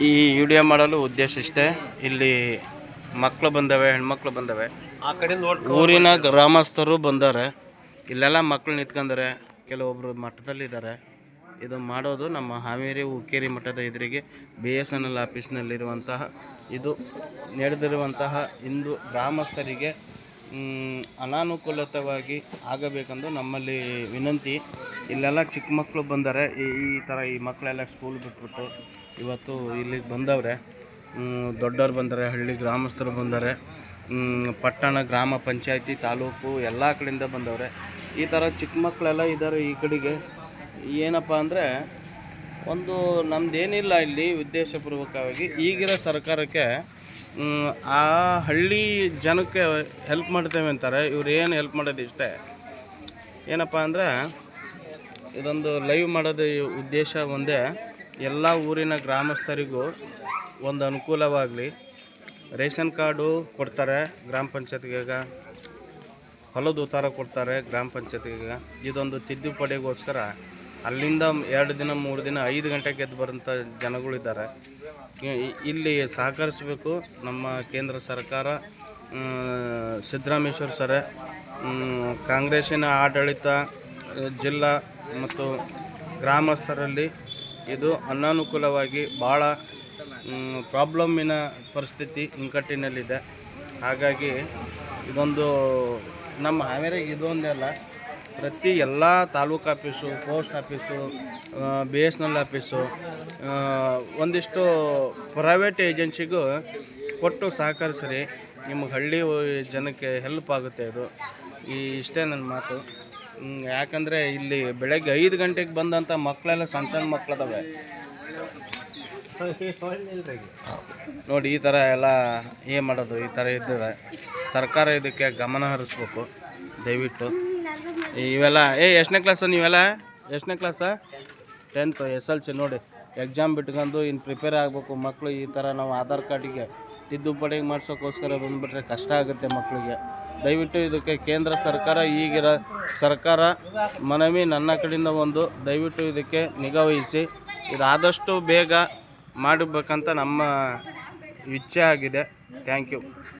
ಈ ವಿಡಿಯೋ ಮಾಡಲು ಉದ್ದೇಶ ಇಷ್ಟೇ. ಇಲ್ಲಿ ಮಕ್ಕಳು ಬಂದವೆ ಹೆಣ್ಮಕ್ಳು ಬಂದವೆ. ಆ ಕಡೆ ಊರಿನ ಗ್ರಾಮಸ್ಥರು ಬಂದಾರೆ. ಇಲ್ಲೆಲ್ಲ ಮಕ್ಕಳು ನಿಂತ್ಕೊಂಡಾರೆ ಕೆಲವೊಬ್ಬರು ಮಠದಲ್ಲಿದ್ದಾರೆ. ಇದು ಮಾಡೋದು ನಮ್ಮ ಹಾವೇರಿ ಉಕ್ಕೇರಿ ಮಠದ ಎದುರಿಗೆ ಬಿ ಎಸ್ ಎನ್ ಎಲ್ ಆಫೀಸ್ನಲ್ಲಿರುವಂತಹ ಇದು ನಡೆದಿರುವಂತಹ ಹಿಂದೂ ಗ್ರಾಮಸ್ಥರಿಗೆ ಅನಾನುಕೂಲತವಾಗಿ ಆಗಬೇಕೆಂದು ನಮ್ಮಲ್ಲಿ ವಿನಂತಿ. ಇಲ್ಲೆಲ್ಲ ಚಿಕ್ಕ ಮಕ್ಕಳು ಬಂದರೆ. ಈ ಈ ಥರ ಈ ಮಕ್ಕಳೆಲ್ಲ ಸ್ಕೂಲ್ ಬಿಟ್ಬಿಟ್ಟು ಇವತ್ತು ಇಲ್ಲಿಗೆ ಬಂದವ್ರೆ. ದೊಡ್ಡವ್ರು ಬಂದರೆ, ಹಳ್ಳಿ ಗ್ರಾಮಸ್ಥರು ಬಂದರೆ. ಪಟ್ಟಣ ಗ್ರಾಮ ಪಂಚಾಯತಿ ತಾಲೂಕು ಎಲ್ಲ ಕಡೆಯಿಂದ ಬಂದವ್ರೆ. ಈ ಥರ ಚಿಕ್ಕ ಮಕ್ಕಳೆಲ್ಲ ಇದ್ದಾರೆ ಈ ಕಡೆಗೆ. ಏನಪ್ಪ ಅಂದರೆ ಒಂದು ನಮ್ಮದೇನಿಲ್ಲ ಇಲ್ಲಿ ಉದ್ದೇಶಪೂರ್ವಕವಾಗಿ. ಈಗಿರೋ ಸರ್ಕಾರಕ್ಕೆ ಆ ಹಳ್ಳಿ ಜನಕ್ಕೆ ಹೆಲ್ಪ್ ಮಾಡ್ತೇವೆ ಅಂತಾರೆ. ಇವ್ರು ಏನು ಹೆಲ್ಪ್ ಮಾಡೋದು ಇಷ್ಟೇ? ಏನಪ್ಪ ಅಂದರೆ, ಇದೊಂದು ಲೈವ್ ಮಾಡೋದು ಉದ್ದೇಶ ಒಂದೇ. ಎಲ್ಲ ಊರಿನ ಗ್ರಾಮಸ್ಥರಿಗೂ ಒಂದು ಅನುಕೂಲವಾಗಲಿ. ರೇಷನ್ ಕಾರ್ಡು ಕೊಡ್ತಾರೆ ಗ್ರಾಮ ಪಂಚಾಯತ್ಗೆ ಹೊಲದ ಉತ್ತಾರ ಕೊಡ್ತಾರೆ ಗ್ರಾಮ ಪಂಚಾಯತ್ಗೀಗ. ಇದೊಂದು ತಿದ್ದುಪಡಿಗೋಸ್ಕರ ಅಲ್ಲಿಂದ ಎರಡು ದಿನ, ಮೂರು ದಿನ, ಐದು ಗಂಟೆಗೆ ಎದ್ದು ಬರೋಂಥ ಜನಗಳಿದ್ದಾರೆ. ಇಲ್ಲಿ ಸಹಕರಿಸಬೇಕು ನಮ್ಮ ಕೇಂದ್ರ ಸರ್ಕಾರ ಸಿದ್ದರಾಮೇಶ್ವರ್ ಸರ್. ಕಾಂಗ್ರೆಸ್ಸಿನ ಆಡಳಿತ, ಜಿಲ್ಲಾ ಮತ್ತು ಗ್ರಾಮಸ್ಥರಲ್ಲಿ ಇದು ಅನಾನುಕೂಲವಾಗಿ ಭಾಳ ಪ್ರಾಬ್ಲಮ್ಮಿನ ಪರಿಸ್ಥಿತಿ ಇಂಕಟ್ಟಿನಲ್ಲಿದೆ. ಹಾಗಾಗಿ ಇದೊಂದು ನಮ್ಮ ಹಾವೇರಿಗೆ ಇದೊಂದೇ ಅಲ್ಲ ಪ್ರತಿ ಎಲ್ಲ taluk office, post office B S N L office ಒಂದಿಷ್ಟು ಪ್ರೈವೇಟ್ ಏಜೆನ್ಸಿಗೂ ಕೊಟ್ಟು ಸಹಕರಿಸ್ರಿ. ನಿಮ್ಮ ಹಳ್ಳಿ ಜನಕ್ಕೆ ಹೆಲ್ಪ್ ಆಗುತ್ತೆ ಇದು ಈ ಇಷ್ಟೇ ನನ್ನ ಮಾತು. ಯಾಕಂದರೆ ಇಲ್ಲಿ ಬೆಳಗ್ಗೆ ಐದು ಗಂಟೆಗೆ ಬಂದಂಥ ಮಕ್ಕಳೆಲ್ಲ ಸಣ್ಣ ಸಣ್ಣ ಮಕ್ಕಳದವೆ. ನೋಡಿ, ಈ ಥರ ಎಲ್ಲ ಏನು ಮಾಡೋದು? ಈ ಥರ ಇದ್ದರೆ ಸರ್ಕಾರ ಇದಕ್ಕೆ ಗಮನ ಹರಿಸ್ಬೇಕು. ದಯವಿಟ್ಟು. ಇವೆಲ್ಲ, ಏ, ಎಷ್ಟನೇ ಕ್ಲಾಸ ನೀವೆಲ್ಲ? ಎಷ್ಟನೇ ಕ್ಲಾಸ ಟೆಂತ್ ಎಸ್ ಎಲ್ ಸಿ ನೋಡಿ ಎಕ್ಸಾಮ್ ಬಿಟ್ಕೊಂಡು ಇನ್ನು ಪ್ರಿಪೇರ್ ಆಗಬೇಕು ಮಕ್ಕಳು ಈ ಥರ ನಾವು ಆಧಾರ್ ಕಾರ್ಡಿಗೆ ತಿದ್ದುಪಡಿ ಮಾಡಿಸೋಕ್ಕೋಸ್ಕರ ಬಂದುಬಿಟ್ರೆ ಕಷ್ಟ ಆಗುತ್ತೆ ಮಕ್ಕಳಿಗೆ ದಯವಿಟ್ಟು ಇದಕ್ಕೆ ಕೇಂದ್ರ ಸರ್ಕಾರ ಈಗಿರೋ ಸರ್ಕಾರ ಮನವಿ ನನ್ನ ಕಡೆಯಿಂದ ಒಂದು, ದಯವಿಟ್ಟು ಇದಕ್ಕೆ ನಿಗಾವಹಿಸಿ ಇದಾದಷ್ಟು ಬೇಗ ಮಾಡಬೇಕಂತ ನಮ್ಮ ಇಚ್ಛೆ ಆಗಿದೆ. Thank you